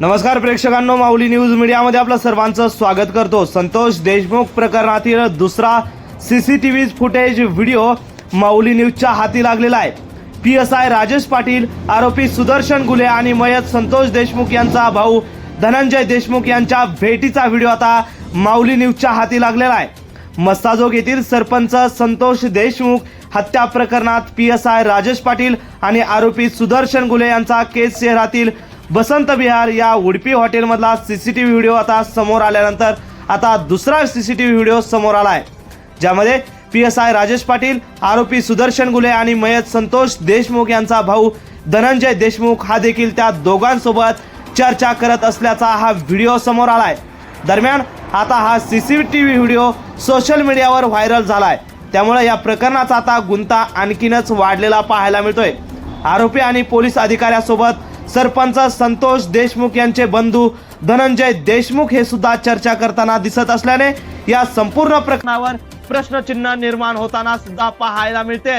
नमस्कार प्रेक्षकांनो माऊली न्यूज मीडियामध्ये आपलं सर्वांचं स्वागत करतो. संतोष देशमुख प्रकरणातील दुसरा C C T V footage video Mauli न्यूजच्या हाती लागलेला आहे. P S I Rajesh Patil आरोपी सुदर्शन गुले आणि मयत संतोष देशमुख यांचा भाऊ धनंजय देशमुख यांच्या भेटीचा व्हिडिओ आता माऊली न्यूजच्या हाती लागलेला आहे. मस्ताजोग येथील सरपंच संतोष देशमुख हत्या प्रकरणात P S I Rajesh Patil आणि आरोपी सुदर्शन गुले यांचा केस शहरातील वसंत विहार या Udupi हॉटेलमधला C C T V video आता समोर आल्यानंतर आता दुसरा C C T V video समोर आला आहे ज्यामध्ये P S I Rajesh Patil आरोपी सुदर्शन गुले आणि मयत संतोष देशमुख यांचा भाऊ धनंजय देशमुख हा देखील त्या दोघांसोबत चर्चा करत असल्याचा हा व्हिडिओ समोर आला आहे दरम्यान आता हा C C T V video social मीडियावर व्हायरल झाला आहे त्यामुळे या प्रकरणाचा आता गुंता आणखीनच वाढलेला पाहायला मिळतोय. आरोपी आणि पोलीस अधिकाऱ्यासोबत सरपंच संतोष देशमुख यांचे बंधू धनंजय देशमुख हे सुद्धा चर्चा करताना दिसत असल्याने या संपूर्ण प्रकरणावर प्रश्नचिन्ह निर्माण होताना सुद्धा पाहायला मिळते.